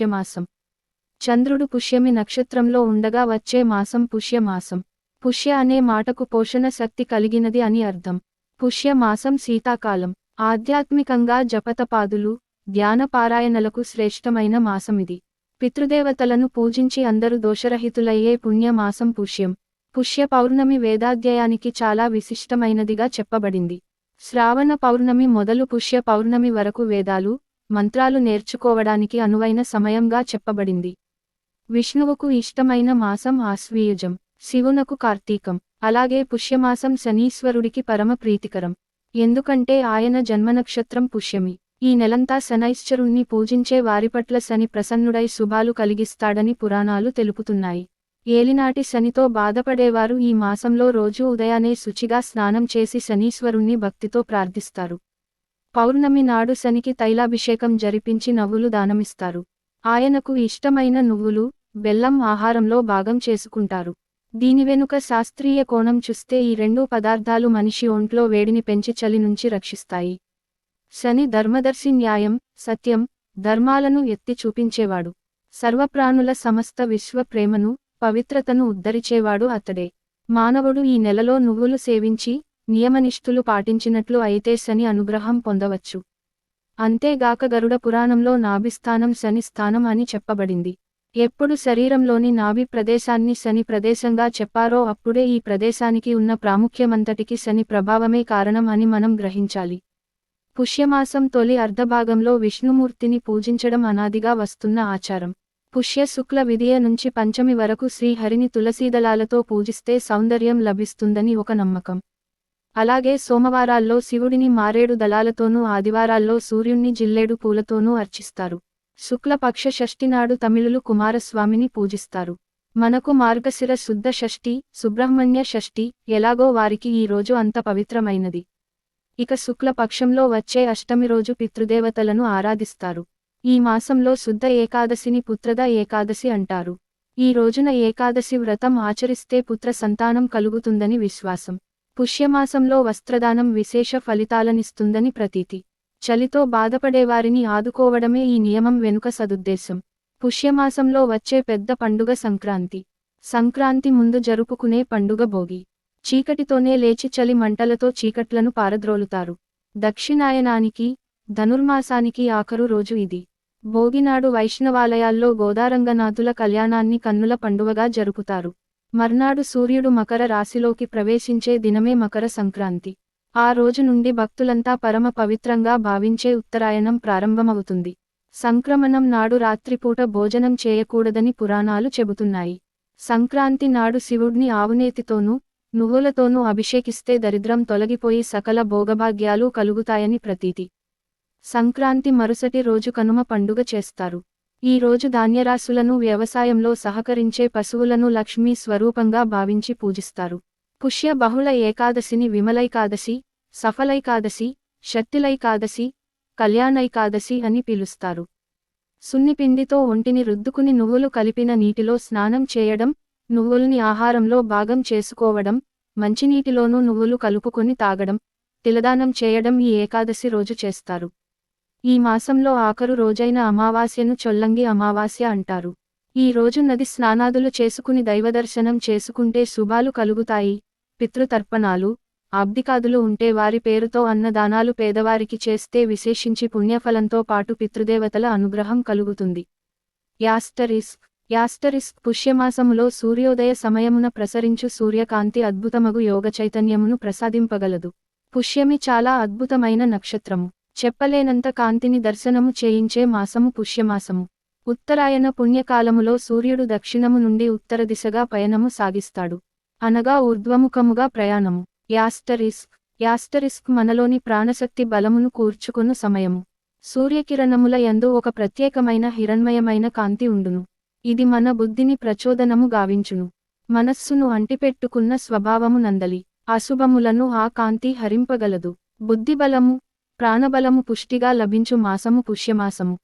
పుష్యమాసం. చంద్రుడు పుష్యమి నక్షత్రంలో ఉండగా వచ్చే మాసం పుష్యమాసం. పుష్య అనే మాటకు పోషణ శక్తి కలిగినది అని అర్థం. పుష్యమాసం శీతాకాలం. ఆధ్యాత్మికంగా జపతపాదులు ధ్యాన పారాయణలకు శ్రేష్టమైన మాసమిది పితృదేవతలను పూజించి అందరూ దోషరహితులయ్యే పుణ్యమాసం పుష్యం. పుష్య పౌర్ణమి వేదాధ్యాయానికి చాలా విశిష్టమైనదిగా చెప్పబడింది. శ్రావణ పౌర్ణమి మొదలు పుష్య పౌర్ణమి వరకు వేదాలు మంత్రాలు నేర్చుకోవడానికి అనువైన సమయంగా చెప్పబడింది. విష్ణువుకు ఇష్టమైన మాసం ఆశ్వీయుజం శివునకు కార్తీకం అలాగే పుష్యమాసం శనీశ్వరుడికి పరమ ప్రీతికరం. ఎందుకంటే ఆయన జన్మనక్షత్రం పుష్యమి. ఈ నెలంతా శనైశ్చరుణ్ణి పూజించే వారిపట్ల శని ప్రసన్నుడై శుభాలు కలిగిస్తాడని పురాణాలు తెలుపుతున్నాయి. ఏలినాటి శనితో బాధపడేవారు ఈ మాసంలో రోజూ ఉదయాన్నే శుచిగా స్నానం చేసి శనీశ్వరుణ్ణి భక్తితో ప్రార్థిస్తారు. పౌర్ణమి నాడు శనికి తైలాభిషేకం జరిపించి నవ్వులు దానమిస్తారు. ఆయనకు ఇష్టమైన నువ్వులు బెల్లం ఆహారంలో భాగం చేసుకుంటారు. దీని వెనుక శాస్త్రీయ కోణం చూస్తే ఈ రెండు పదార్థాలు మనిషి ఒంట్లో వేడిని పెంచి చలి నుంచి రక్షిస్తాయి. శని ధర్మదర్శి న్యాయం సత్యం ధర్మాలను ఎత్తి చూపించేవాడు. సర్వప్రాణుల సమస్త విశ్వ ప్రేమను పవిత్రతను ఉద్ధరిచేవాడు అతడే. మానవుడు ఈ నెలలో నువ్వులు సేవించి నియమనిష్ఠులు పాటించినట్లు అయితే శని అనుగ్రహం పొందవచ్చు. అంతేగాక గరుడ పురాణంలో నాభిస్థానం శని స్థానం అని చెప్పబడింది. ఎప్పుడు శరీరంలోని నాభి ప్రదేశాన్ని శని ప్రదేశంగా చెప్పారో అప్పుడే ఈ ప్రదేశానికి ఉన్న ప్రాముఖ్యమంతటికి శని ప్రభావమే కారణం అని మనం గ్రహించాలి. పుష్యమాసం తొలి అర్ధభాగంలో విష్ణుమూర్తిని పూజించడం అనాదిగా వస్తున్న ఆచారం. పుష్య శుక్ల విధియ నుంచి పంచమి వరకు శ్రీహరిని తులసీదళాలతో పూజిస్తే సౌందర్యం లభిస్తుందని ఒక నమ్మకం. అలాగే సోమవారాల్లో శివుడిని మారేడు దళాలతోనూ ఆదివారాల్లో సూర్యుణ్ణి జిల్లేడు పూలతోనూ అర్చిస్తారు. శుక్లపక్ష షష్ఠి నాడు తమిళులు కుమారస్వామిని పూజిస్తారు. మనకు మార్గశిర శుద్ధ షష్ఠి సుబ్రహ్మణ్య షష్ఠి ఎలాగో వారికి ఈ రోజు అంత పవిత్రమైనది. ఇక శుక్లపక్షంలో వచ్చే అష్టమి రోజు పితృదేవతలను ఆరాధిస్తారు. ఈ మాసంలో శుద్ధ ఏకాదశిని పుత్రద ఏకాదశి అంటారు. ఈ రోజున ఏకాదశి వ్రతం ఆచరిస్తే పుత్ర సంతానం కలుగుతుందని విశ్వాసం. పుష్యమాసంలో వస్త్రదానం విశేష ఫలితాలనిస్తుందని ప్రతీతి. చలితో బాధపడేవారిని ఆదుకోవడమే ఈ నియమం వెనుక సదుద్దేశం. పుష్యమాసంలో వచ్చే పెద్ద పండుగ సంక్రాంతి. సంక్రాంతి ముందు జరుపుకునే పండుగ భోగి. చీకటితోనే లేచి చలి మంటలతో చీకట్లను పారద్రోలుతారు. దక్షిణాయనానికి ధనుర్మాసానికి ఆఖరు రోజు ఇది. భోగినాడు వైష్ణవాలయాల్లో గోదారంగనాథుల కళ్యాణాన్ని కన్నుల పండువగా జరుపుతారు. మర్నాడు సూర్యుడు మకర రాశిలోకి ప్రవేశించే దినమే మకర సంక్రాంతి. ఆ రోజు నుండి భక్తులంతా పరమ పవిత్రంగా భావించే ఉత్తరాయణం ప్రారంభమవుతుంది. సంక్రమణం నాడు రాత్రిపూట భోజనం చేయకూడదని పురాణాలు చెబుతున్నాయి. సంక్రాంతి నాడు శివుడిని ఆవునేతితోనూ నువ్వులతోనూ అభిషేకిస్తే దరిద్రం తొలగిపోయి సకల భోగభాగ్యాలు కలుగుతాయని ప్రతీతి. సంక్రాంతి మరుసటి రోజు కనుమ పండుగ చేస్తారు. ఈ రోజు ధాన్యరాశులను వ్యవసాయంలో సహకరించే పశువులను లక్ష్మీ స్వరూపంగా భావించి పూజిస్తారు. పుష్య బహుళ ఏకాదశిని విమలైకాదశి సఫలైకాదశి శక్తిలైకాదశి కళ్యాణైకాదశి అని పిలుస్తారు. సున్నిపిండితో ఒంటిని రుద్దుకుని నువ్వులు కలిపిన నీటిలో స్నానం చేయడం నువ్వుల్ని ఆహారంలో భాగం చేసుకోవడం మంచినీటిలోనూ నువ్వులు కలుపుకొని తాగడం తిలదానం చేయడం ఈ ఏకాదశి రోజు చేస్తారు. ఈ మాసంలో ఆఖరు రోజైన అమావాస్యను చొల్లంగి అమావాస్య అంటారు. ఈ రోజు నది స్నానాదులు చేసుకుని దైవదర్శనం చేసుకుంటే శుభాలు కలుగుతాయి. పితృతర్పణాలు ఆబ్దికాదులు ఉంటే వారి పేరుతో అన్నదానాలు పేదవారికి చేస్తే విశేషించి పుణ్యఫలంతో పాటు పితృదేవతల అనుగ్రహం కలుగుతుంది. యాస్టరిస్క్ యాస్టరిస్క్ పుష్యమాసములో సూర్యోదయ సమయమున ప్రసరించు సూర్యకాంతి అద్భుతమగు యోగ చైతన్యమును ప్రసాదింపగలదు. పుష్యమి చాలా అద్భుతమైన నక్షత్రము. చెప్పలేనంత కాంతిని దర్శనము చేయించే మాసము పుష్యమాసము. ఉత్తరాయణ పుణ్యకాలములో సూర్యుడు దక్షిణము నుండి ఉత్తర దిశగా పయనము సాగిస్తాడు. అనగా ఊర్ధ్వముఖముగా ప్రయాణము. యాస్టరిస్క్. యాస్టరిస్క్ మనలోని ప్రాణశక్తి బలమును కూర్చుకొను సమయము. సూర్యకిరణముల యందు ఒక ప్రత్యేకమైన హిరణ్మయమైన కాంతి ఉండును. ఇది మన బుద్ధిని ప్రచోదనము గావించును. మనస్సును అంటిపెట్టుకున్న స్వభావము నందలి. అశుభములను ఆ కాంతి హరింపగలదు. బుద్ధిబలము ప్రాణబలము పుష్టిగా లభించు మాసము పుష్యమాసము.